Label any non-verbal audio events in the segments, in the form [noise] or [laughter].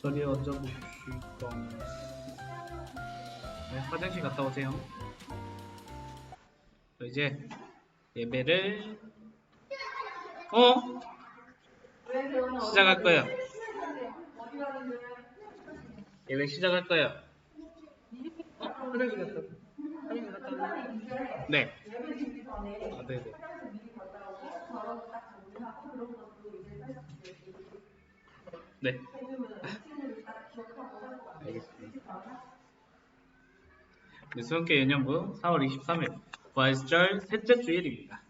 저리 얹어보실 건. 네, 화장실 갔다 오세요. 저 이제 예배를 어 시작할 거예요. 예배 시작할 거예요. 어. 네. 아, 네, 네. 네. 알겠습니다. 네, 수원교 연년부 4월 23일 부활절 셋째 주일입니다.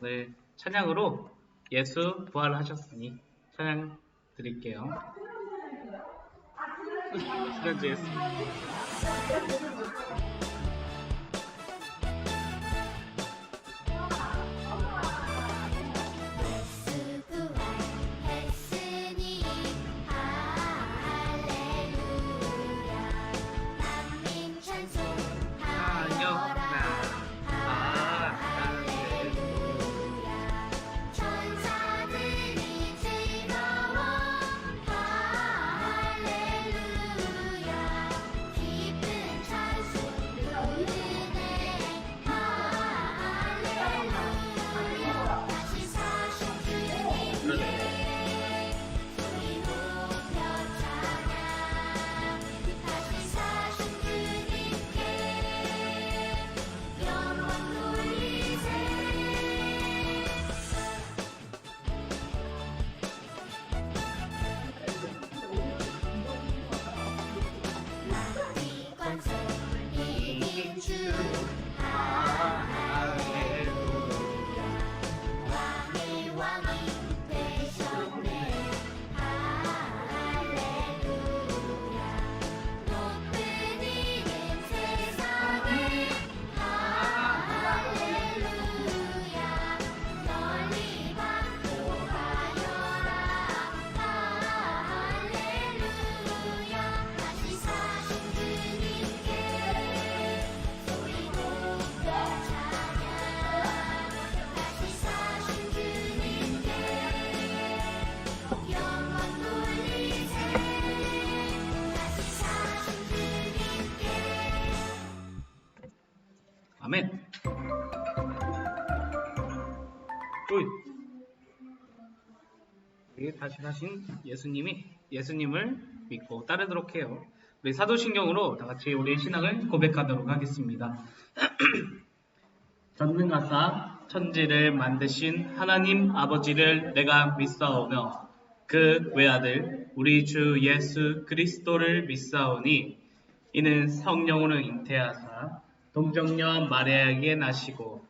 네, 찬양으로 예수 부활하셨으니 찬양 드릴게요. 지난주 예수. 했으니 우리 다시 사신 예수님이 예수님을 믿고 따르도록 해요. 우리 사도신경으로 다 같이 우리의 신앙을 고백하도록 하겠습니다. [clears throat] 전능하사 천지를 만드신 하나님 아버지를 내가 믿사오며 그 외아들 우리 주 예수 그리스도를 믿사오니 이는 성령으로 잉태하사 동정녀 마리아에게 나시고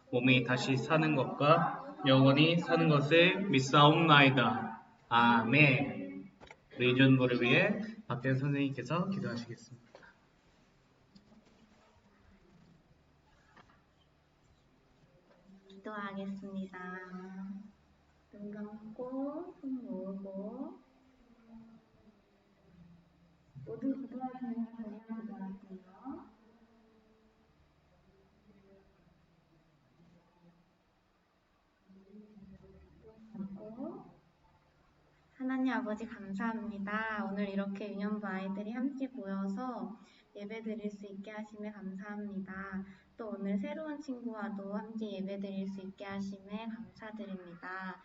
몸이 다시 사는 것과 영원히 사는 것을 믿사옵나이다. 아멘. 의존부를 위해 박대현 선생님께서 기도하시겠습니다. 기도하겠습니다. 눈 감고 손 모으고 모두 기도하시는 그냥 기도하세요. 감고 하나님 아버지 감사합니다. 오늘 이렇게 유년부 아이들이 함께 모여서 예배 드릴 수 있게 하심에 감사합니다. 또 오늘 새로운 친구와도 함께 예배 드릴 수 있게 하심에 감사드립니다.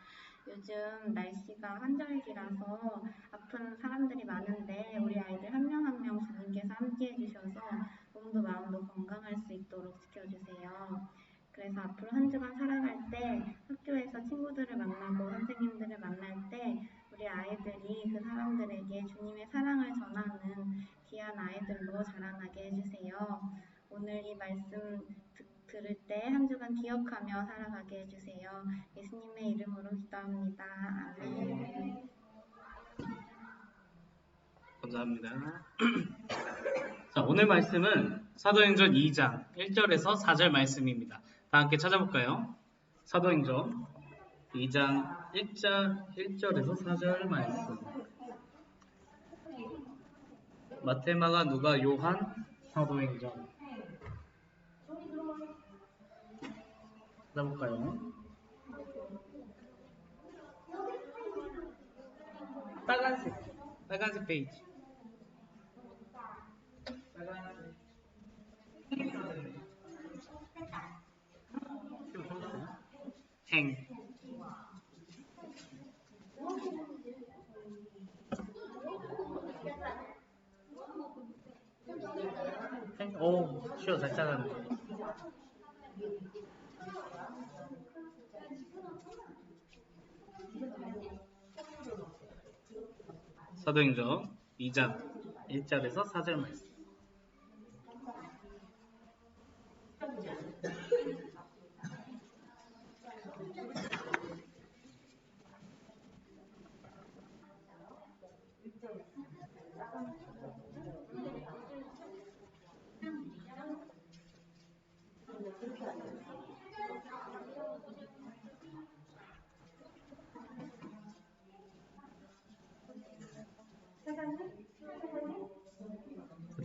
요즘 날씨가 한절기라서 아픈 사람들이 많은데 우리 아이들 한 명 한 명 주님께서 함께 해주셔서 몸도 마음도 건강할 수 있도록 지켜주세요. 그래서 앞으로 한 주간 살아갈 때 학교에서 친구들을 만나고 선생님들을 만날 때 우리 아이들이 그 사람들에게 주님의 사랑을 전하는 귀한 아이들로 자라나게 해주세요. 오늘 이 말씀 듣, 들을 때 한 주간 기억하며 살아가게 해주세요. 예수님의 이름으로 기도합니다. 아멘. 감사합니다. [clears throat] 자, 오늘 말씀은 사도행전 2장 1절에서 4절 말씀입니다. 다 함께 찾아볼까요? 사도행전 2장 1절, 1절에서 4절 말씀. 마테마가 누가? 요한 사도행전. 찾아볼까요? 빨간색 빨간색 페이지. 빨간색. 행 행? 오 쉬워 잘 찾았네 사도행전 2장 1절에서 4절 말씀.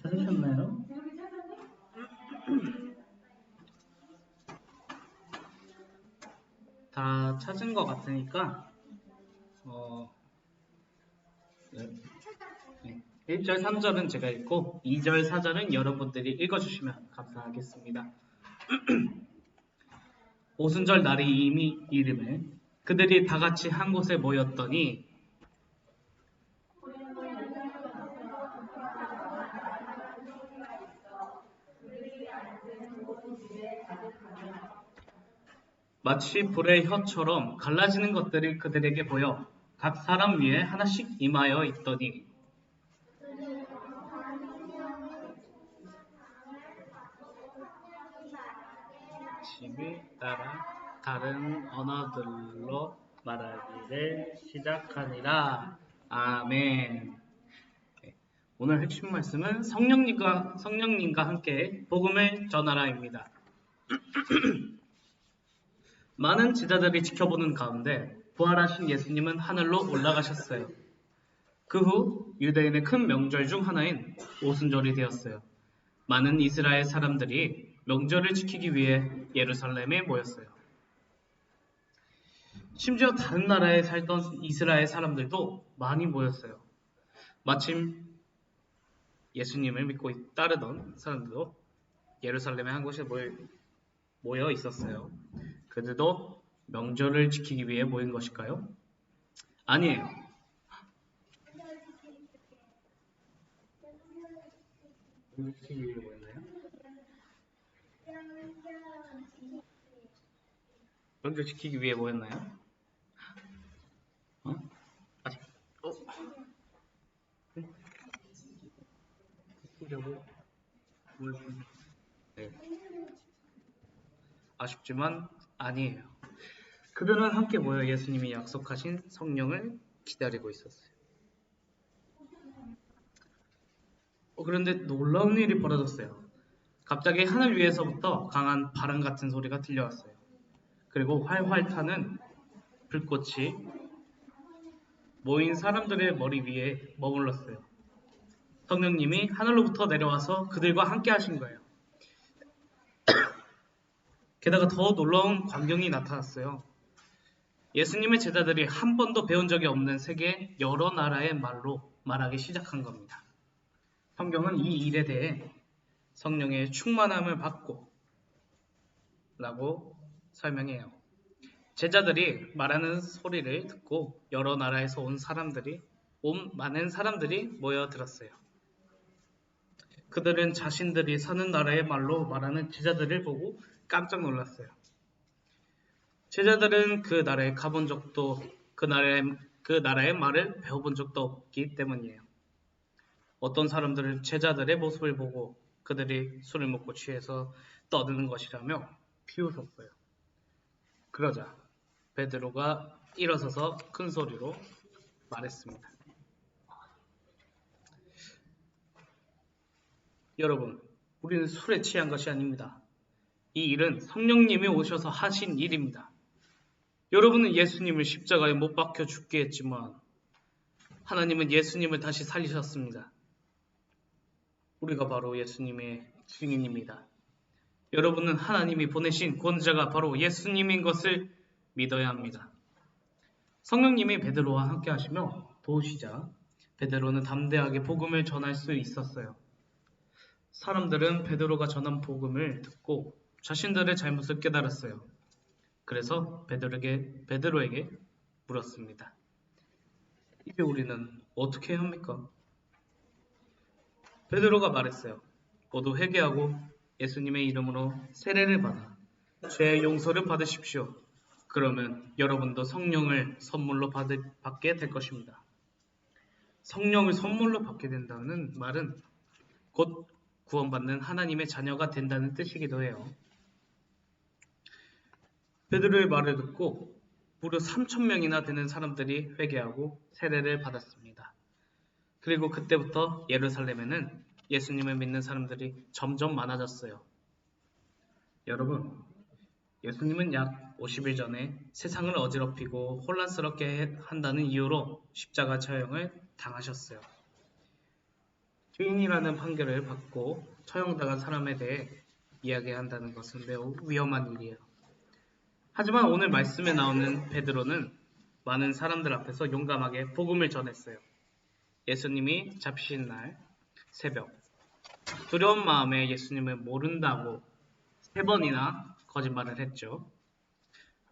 찾으셨나요? 다 찾은 것 같으니까 어, 네. 네. 1절, 3절은 제가 읽고 2절, 4절은 여러분들이 읽어주시면 감사하겠습니다. [clears throat] 오순절 날이 이미 이름에 그들이 다 같이 한 곳에 모였더니 마치 불의 혀처럼 갈라지는 것들이 그들에게 보여 각 사람 위에 하나씩 임하여 있더니 집이 따라 다른 언어들로 말하기를 시작하니라. 아멘. 네, 오늘 핵심 말씀은 성령님과 성령님과 함께 복음을 전하라입니다. [clears throat] 많은 제자들이 지켜보는 가운데 부활하신 예수님은 하늘로 올라가셨어요. 그 후 유대인의 큰 명절 중 하나인 오순절이 되었어요. 많은 이스라엘 사람들이 명절을 지키기 위해 예루살렘에 모였어요. 심지어 다른 나라에 살던 이스라엘 사람들도 많이 모였어요. 마침 예수님을 믿고 따르던 사람들도 예루살렘의 한 곳에 모여 있었어요. 그들도 명절을 지키기 위해 모인 것일까요? 아니에요. 명절 지키기 위해 모였나요? 어? 아직 어? 네. 아쉽지만 아니에요. 그들은 함께 모여 예수님이 약속하신 성령을 기다리고 있었어요. 어, 그런데 놀라운 일이 벌어졌어요. 갑자기 하늘 위에서부터 강한 바람 같은 소리가 들려왔어요. 그리고 활활 타는 불꽃이 모인 사람들의 머리 위에 머물렀어요. 성령님이 하늘로부터 내려와서 그들과 함께 하신 거예요. 게다가 더 놀라운 광경이 나타났어요. 예수님의 제자들이 한 번도 배운 적이 없는 세계 여러 나라의 말로 말하기 시작한 겁니다. 성경은 이 일에 대해 성령의 충만함을 받고 라고 설명해요. 제자들이 말하는 소리를 듣고 여러 나라에서 온 사람들이 온 많은 사람들이 모여들었어요. 그들은 자신들이 사는 나라의 말로 말하는 제자들을 보고 깜짝 놀랐어요. 제자들은 그 나라에 가본 적도 그 나라의 그 나라의 말을 배워본 적도 없기 때문이에요. 어떤 사람들은 제자들의 모습을 보고 그들이 술을 먹고 취해서 떠드는 것이라며 비웃었어요. 그러자 베드로가 일어서서 큰 소리로 말했습니다. 여러분, 우리는 술에 취한 것이 아닙니다. 이 일은 성령님이 오셔서 하신 일입니다. 여러분은 예수님을 십자가에 못 박혀 죽게 했지만 하나님은 예수님을 다시 살리셨습니다. 우리가 바로 예수님의 증인입니다. 여러분은 하나님이 보내신 구원자가 바로 예수님인 것을 믿어야 합니다. 성령님이 베드로와 함께 하시며 도우시자 베드로는 담대하게 복음을 전할 수 있었어요. 사람들은 베드로가 전한 복음을 듣고 자신들의 잘못을 깨달았어요. 그래서 베드로에게, 베드로에게 물었습니다. 이제 우리는 어떻게 해야 합니까? 베드로가 말했어요. 모두 회개하고 예수님의 이름으로 세례를 받아 죄의 용서를 받으십시오. 그러면 여러분도 성령을 선물로 받을, 받게 될 것입니다. 성령을 선물로 받게 된다는 말은 곧 구원받는 하나님의 자녀가 된다는 뜻이기도 해요. 베드로의 말을 듣고 무려 3천 명이나 되는 사람들이 회개하고 세례를 받았습니다. 그리고 그때부터 예루살렘에는 예수님을 믿는 사람들이 점점 많아졌어요. 여러분, 예수님은 약 50일 전에 세상을 어지럽히고 혼란스럽게 한다는 이유로 십자가 처형을 당하셨어요. 죄인이라는 판결을 받고 처형당한 사람에 대해 이야기한다는 것은 매우 위험한 일이에요. 하지만 오늘 말씀에 나오는 베드로는 많은 사람들 앞에서 용감하게 복음을 전했어요. 예수님이 잡히신 날 새벽 두려운 마음에 예수님을 모른다고 세 번이나 거짓말을 했죠.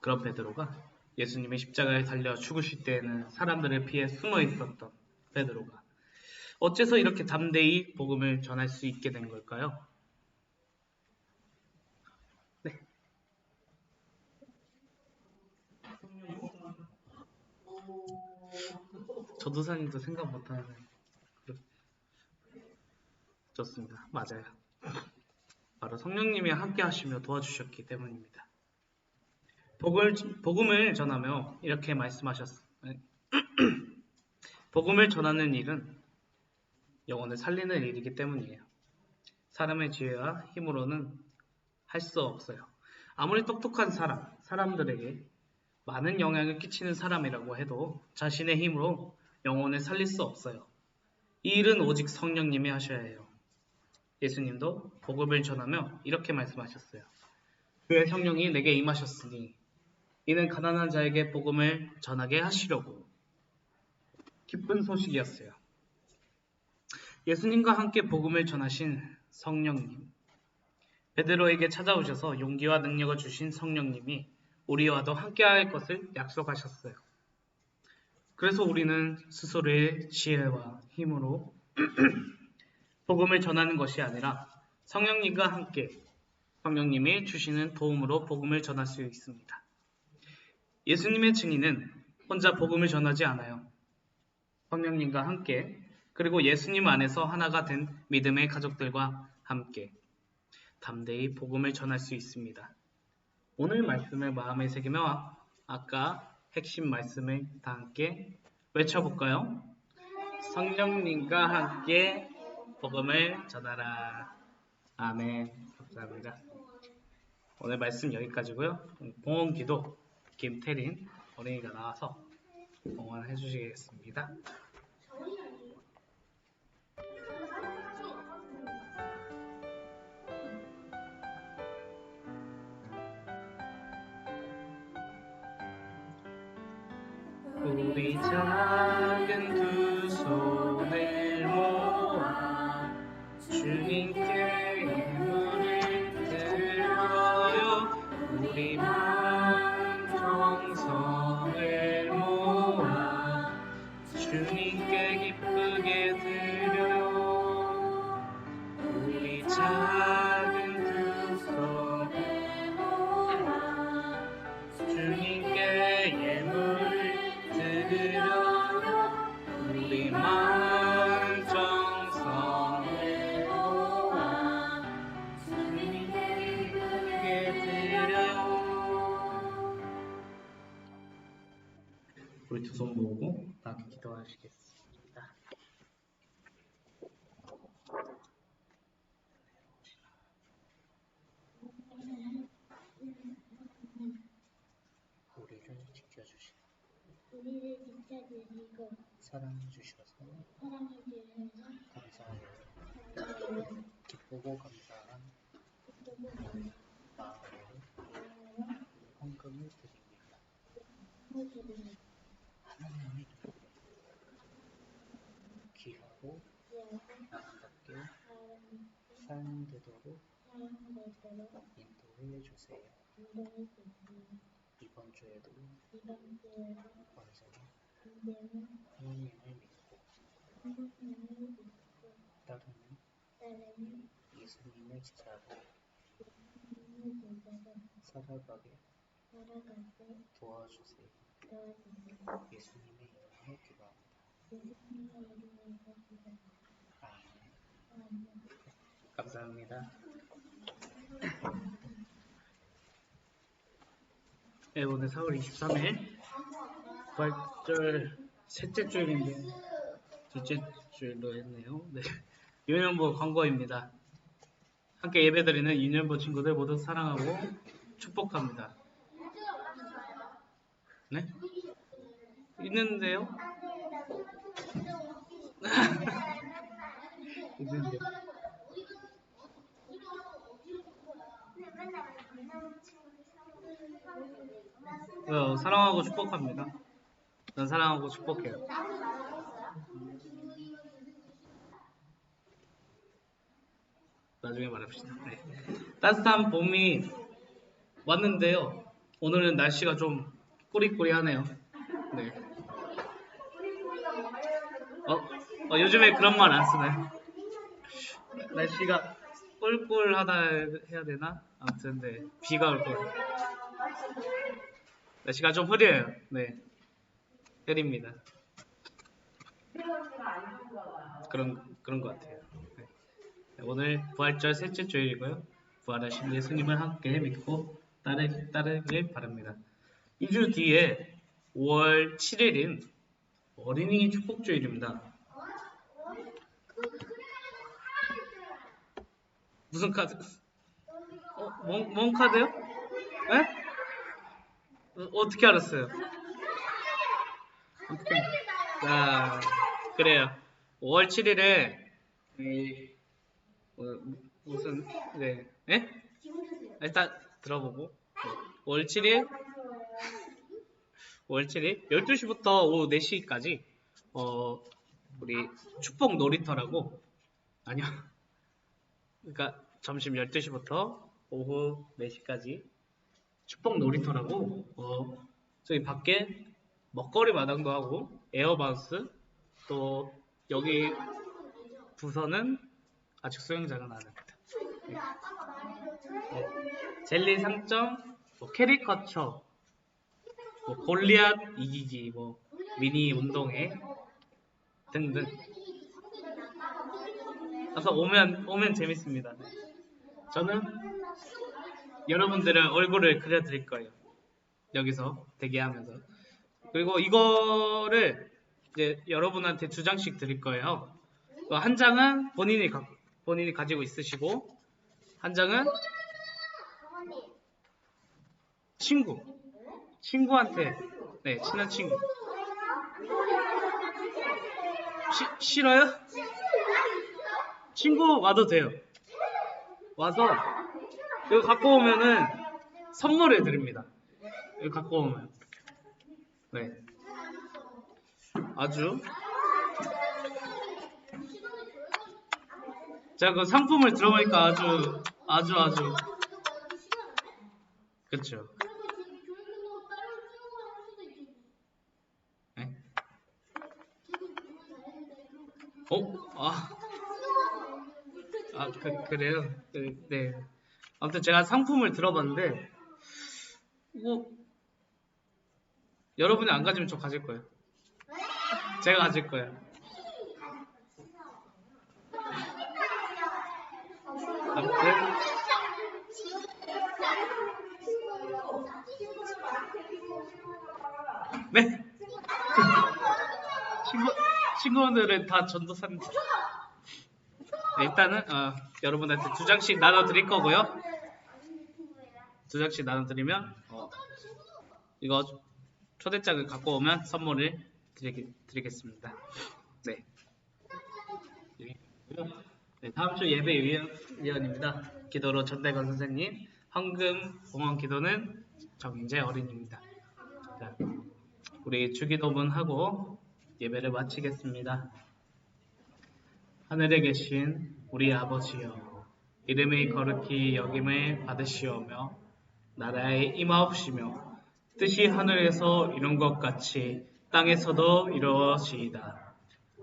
그런 베드로가 예수님이 십자가에 달려 죽으실 때에는 사람들을 피해 숨어 있었던 베드로가 어째서 이렇게 담대히 복음을 전할 수 있게 된 걸까요? 저도사님도 생각 못하는 좋습니다. 맞아요. 바로 성령님이 함께 하시며 도와주셨기 때문입니다. 복을, 복음을 전하며 이렇게 말씀하셨습니다. [clears throat] 복음을 전하는 일은 영혼을 살리는 일이기 때문이에요. 사람의 지혜와 힘으로는 할 수 없어요. 아무리 똑똑한 사람, 사람들에게 많은 영향을 끼치는 사람이라고 해도 자신의 힘으로 영혼을 살릴 수 없어요. 이 일은 오직 성령님이 하셔야 해요. 예수님도 복음을 전하며 이렇게 말씀하셨어요. 그의 성령이 내게 임하셨으니 이는 가난한 자에게 복음을 전하게 하시려고 기쁜 소식이었어요. 예수님과 함께 복음을 전하신 성령님 베드로에게 찾아오셔서 용기와 능력을 주신 성령님이 우리와도 함께할 것을 약속하셨어요. 그래서 우리는 스스로의 지혜와 힘으로 [clears throat] 복음을 전하는 것이 아니라 성령님과 함께 성령님이 주시는 도움으로 복음을 전할 수 있습니다. 예수님의 증인은 혼자 복음을 전하지 않아요. 성령님과 함께 그리고 예수님 안에서 하나가 된 믿음의 가족들과 함께 담대히 복음을 전할 수 있습니다. 오늘 말씀을 마음에 새기며 아까 핵심 말씀을 다 함께 외쳐볼까요? 성령님과 함께 복음을 전하라. 아멘. 감사합니다. 오늘 말씀 여기까지고요. 봉헌 기도 김태린 어린이가 나와서 봉헌해 주시겠습니다. 작은 두 기쁘고 감사한 마음으로 헌금을 드립니다. 하나님이 귀하고 아름답게 사용되도록 인도해 주세요. 이번 주에도 언제나 하나님을 믿고 따르는 진짜로 살아가게 도와주세요. 예수님의 이름으로 기도합니다. 아멘. 감사합니다. 네, 오늘 4월 23일 부활절 셋째 주일인데 둘째 주일로 했네요. 네. 유년부 광고입니다. 함께 예배드리는 유년부 친구들 모두 사랑하고 축복합니다. 네? 있는데요? 있는데. 어, 사랑하고 축복합니다. 난 사랑하고 축복해요. 나중에 말합시다. 네. 따뜻한 봄이 왔는데요. 오늘은 날씨가 좀 꾸리꾸리하네요. 네. 어, 어, 요즘에 그런 말 안 쓰나요? 날씨가 꿀꿀하다 해야 되나? 아무튼 네 비가 올 거예요. 날씨가 좀 흐려요. 네 흐립니다. 그런 그런 것 같아요. 네. 오늘 부활절 셋째 주일이고요. 부활하신 예수님을 함께 믿고 따르, 따르길 바랍니다. 2주 뒤에 5월 7일인 어린이 축복주일입니다. 무슨 카드? 어, 뭔, 뭔 카드요? 에? 어, 어떻게 알았어요? 어떻게? 아, 그래요. 5월 7일에 이, 어, 무슨 네, 예? 일단 들어보고. 5월 7일? 5월 7일? 12시부터 오후 4시까지 어 우리 축복 놀이터라고. 아니야 그러니까 점심 12시부터 오후 4시까지 축복 놀이터라고 어 저기 밖에 먹거리 마당도 하고 에어바우스 또 여기 부서는 아직 수영장은 안 합니다. 네. 네. 젤리 상점, 뭐 캐리커처, 뭐 골리앗 이기기, 뭐 미니 운동회 등등. 가서 오면 오면 재밌습니다. 저는 여러분들의 얼굴을 그려드릴 거예요. 여기서 대기하면서. 그리고 이거를 이제 여러분한테 두 장씩 드릴 거예요. 그한 장은 본인이 가, 본인이 가지고 있으시고 한 장은 친구 친구한테 네 친한 친구 시, 싫어요? 친구 와도 돼요. 와서 이거 갖고 오면은 선물해 드립니다. 이거 갖고 오면 네 아주 제가 그 상품을 들어보니까 아주 아주 아주 그렇죠. 네? 어? 아, 아 그, 그래요? 네, 네. 아무튼 제가 상품을 들어봤는데 이거 여러분이 안 가지면 저 가질 거예요. 제가 가질 거예요. 아무튼 네. 친구 친구들은 다 전도사님. 네, 일단은 어, 여러분한테 두 장씩 나눠 드릴 거고요. 두 장씩 나눠 드리면 어, 이거 초대장을 갖고 오면 선물을 드리, 드리겠습니다. 네. 네, 다음 주 예배 위원, 위원입니다. 기도로 전대건 선생님, 헌금 공헌 기도는 정인재 어린입니다. 자, 우리 주기도문 하고 예배를 마치겠습니다. 하늘에 계신 우리 아버지여, 이름이 거룩히 여김을 받으시오며, 나라에 임하옵시며, 뜻이 하늘에서 이룬 것 같이 땅에서도 이루어지이다.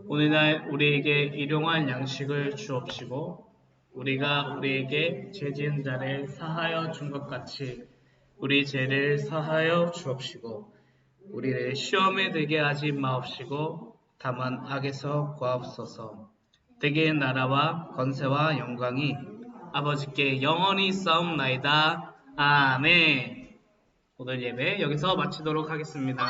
오늘날 우리에게 일용할 양식을 주옵시고, 우리가 우리에게 죄 지은 자를 사하여 준 것 같이 우리 죄를 사하여 주옵시고, 우리를 시험에 들게 하지 마옵시고, 다만 악에서 구하옵소서. 대개의 나라와 건세와 영광이 아버지께 영원히 싸움나이다. 아멘. 오늘 예배 여기서 마치도록 하겠습니다.